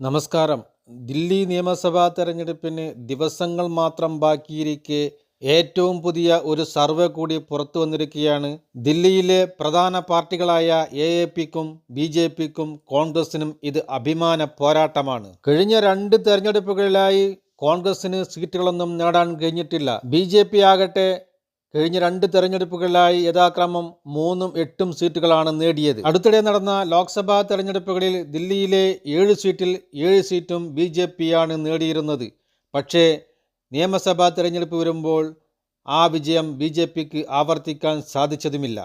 നമസ്കാരം. ദില്ലി നിയമസഭാ തെരഞ്ഞെടുപ്പിന് ദിവസങ്ങൾ മാത്രം ബാക്കിയിരിക്കെ ഏറ്റവും പുതിയ ഒരു സർവേ കൂടി പുറത്തു വന്നിരിക്കുകയാണ്. ദില്ലിയിലെ പ്രധാന പാർട്ടികളായ എ എ പിക്കും ബി ജെ പിക്കും കോൺഗ്രസിനും ഇത് അഭിമാന പോരാട്ടമാണ്. കഴിഞ്ഞ രണ്ട് തെരഞ്ഞെടുപ്പുകളിലായി കോൺഗ്രസിന് സീറ്റുകളൊന്നും നേടാൻ കഴിഞ്ഞിട്ടില്ല. ബി ജെ പി ആകട്ടെ കഴിഞ്ഞ രണ്ട് തെരഞ്ഞെടുപ്പുകളിലായി യഥാക്രമം മൂന്നും എട്ടും സീറ്റുകളാണ് നേടിയത്. അടുത്തിടെ നടന്ന ലോക്സഭാ തെരഞ്ഞെടുപ്പുകളിൽ ദില്ലിയിലെ ഏഴ് സീറ്റിൽ ഏഴ് സീറ്റും ബി ജെ പിയാണ് നേടിയിരുന്നത്. പക്ഷേ നിയമസഭാ തെരഞ്ഞെടുപ്പ് വരുമ്പോൾ ആ വിജയം ബി ജെ പിക്ക് ആവർത്തിക്കാൻ സാധിച്ചതുമില്ല.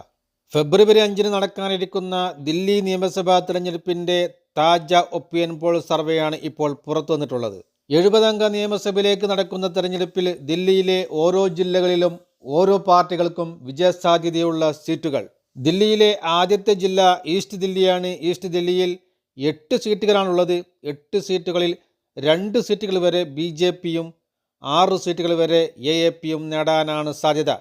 ഫെബ്രുവരി അഞ്ചിന് നടക്കാനിരിക്കുന്ന ദില്ലി നിയമസഭാ തെരഞ്ഞെടുപ്പിന്റെ താജ ഒപ്പിയൻ പോൾ സർവേയാണ് ഇപ്പോൾ പുറത്തു വന്നിട്ടുള്ളത്. എഴുപതംഗ നിയമസഭയിലേക്ക് നടക്കുന്ന തെരഞ്ഞെടുപ്പിൽ ദില്ലിയിലെ ഓരോ ജില്ലകളിലും ഓരോ പാർട്ടികൾക്കും വിജയസാധ്യതയുള്ള സീറ്റുകൾ. ദില്ലിയിലെ ആദ്യത്തെ ജില്ല ഈസ്റ്റ് ദില്ലിയാണ്. ഈസ്റ്റ് ദില്ലിയിൽ എട്ട് സീറ്റുകളാണുള്ളത്. എട്ട് സീറ്റുകളിൽ രണ്ട് സീറ്റുകൾ വരെ ബി ജെ പിയും ആറ് സീറ്റുകൾ വരെ എ എ പിയും നേടാനാണ് സാധ്യത.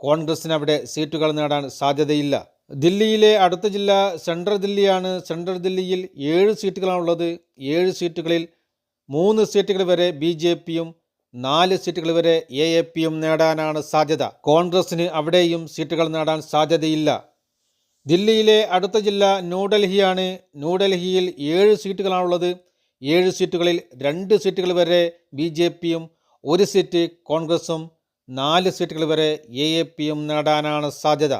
കോൺഗ്രസിന് അവിടെ സീറ്റുകൾ നേടാൻ സാധ്യതയില്ല. ദില്ലിയിലെ അടുത്ത ജില്ല സെൻട്രൽ ദില്ലിയാണ്. സെൻട്രൽ ദില്ലിയിൽ ഏഴ് സീറ്റുകളാണുള്ളത്. ഏഴ് സീറ്റുകളിൽ മൂന്ന് സീറ്റുകൾ വരെ ബി ജെ പിയും നാല് സീറ്റുകൾ വരെ എ എ പിയും നേടാനാണ് സാധ്യത. കോൺഗ്രസിന് അവിടെയും സീറ്റുകൾ നേടാൻ സാധ്യതയില്ല. ദില്ലിയിലെ അടുത്ത ജില്ല ന്യൂഡൽഹിയാണ്. ന്യൂഡൽഹിയിൽ ഏഴ് സീറ്റുകളാണുള്ളത്. ഏഴ് സീറ്റുകളിൽ രണ്ട് സീറ്റുകൾ വരെ ബി ജെ പിയും ഒരു സീറ്റ് കോൺഗ്രസും നാല് സീറ്റുകൾ വരെ എ എ പിയും നേടാനാണ് സാധ്യത.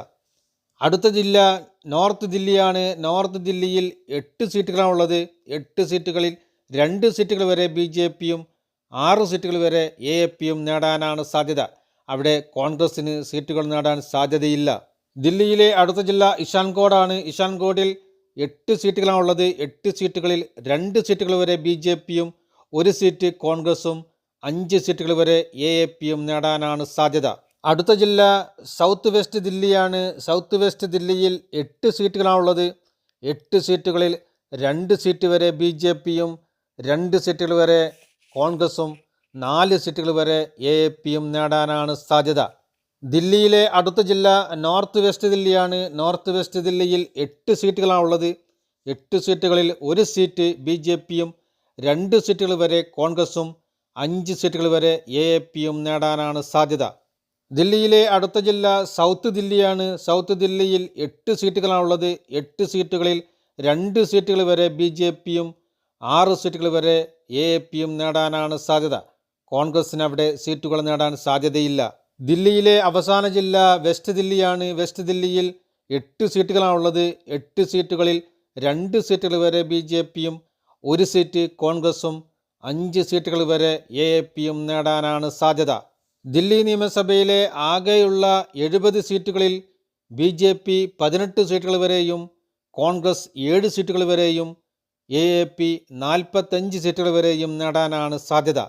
അടുത്ത ജില്ല നോർത്ത് ദില്ലിയാണ്. നോർത്ത് ദില്ലിയിൽ എട്ട് സീറ്റുകളാണുള്ളത്. എട്ട് സീറ്റുകളിൽ രണ്ട് സീറ്റുകൾ വരെ ബി ജെ പിയും ആറ് സീറ്റുകൾ വരെ എ എ പിയും നേടാനാണ് സാധ്യത. അവിടെ കോൺഗ്രസിന് സീറ്റുകൾ നേടാൻ സാധ്യതയില്ല. ദില്ലിയിലെ അടുത്ത ജില്ല ഇഷാൻകോടാണ്. ഇഷാൻകോടിൽ എട്ട് സീറ്റുകളാണ് ഉള്ളത് എട്ട് സീറ്റുകളിൽ രണ്ട് സീറ്റുകൾ വരെ ബി ജെ പിയും ഒരു സീറ്റ് കോൺഗ്രസും അഞ്ച് സീറ്റുകൾ വരെ എ എ പിയും നേടാനാണ് സാധ്യത. അടുത്ത ജില്ല സൗത്ത് വെസ്റ്റ് ദില്ലിയാണ്. സൗത്ത് വെസ്റ്റ് ദില്ലിയിൽ എട്ട് സീറ്റുകളാണ് ഉള്ളത് എട്ട് സീറ്റുകളിൽ രണ്ട് സീറ്റ് വരെ ബി ജെ പിയും രണ്ട് സീറ്റുകൾ വരെ കോൺഗ്രസും നാല് സീറ്റുകൾ വരെ എ പിയും നേടാനാണ് സാധ്യത. ദില്ലിയിലെ അടുത്ത ജില്ല നോർത്ത് വെസ്റ്റ് ദില്ലിയാണ്. നോർത്ത് വെസ്റ്റ് ദില്ലിയിൽ എട്ട് സീറ്റുകളാണുള്ളത് എട്ട് സീറ്റുകളിൽ ഒരു സീറ്റ് ബി ജെ പിയും രണ്ട് സീറ്റുകൾ വരെ കോൺഗ്രസും അഞ്ച് സീറ്റുകൾ വരെ എ പിയും നേടാനാണ് സാധ്യത. ദില്ലിയിലെ അടുത്ത ജില്ല സൗത്ത് ദില്ലിയാണ്. സൗത്ത് ദില്ലിയിൽ എട്ട് സീറ്റുകളാണുള്ളത് എട്ട് സീറ്റുകളിൽ രണ്ട് സീറ്റുകൾ വരെ ബി ജെ പിയും ആറ് സീറ്റുകൾ വരെ എ എ പിയും നേടാനാണ് സാധ്യത. കോൺഗ്രസിന് അവിടെ സീറ്റുകൾ നേടാൻ സാധ്യതയില്ല. ദില്ലിയിലെ അവസാന ജില്ല വെസ്റ്റ് ദില്ലിയാണ്. വെസ്റ്റ് ദില്ലിയിൽ എട്ട് സീറ്റുകളാണുള്ളത്. എട്ട് സീറ്റുകളിൽ രണ്ട് സീറ്റുകൾ വരെ ബി ജെ പിയും ഒരു സീറ്റ് കോൺഗ്രസും അഞ്ച് സീറ്റുകൾ വരെ എ എ പിയും നേടാനാണ് സാധ്യത. ദില്ലി നിയമസഭയിലെ ആകെയുള്ള എഴുപത് സീറ്റുകളിൽ ബി ജെ പി പതിനെട്ട് സീറ്റുകൾ വരെയും കോൺഗ്രസ് ഏഴ് സീറ്റുകൾ വരെയും എ എ പി നാൽപ്പത്തഞ്ച് സീറ്റുകൾ വരെയും നേടാനാണ് സാധ്യത.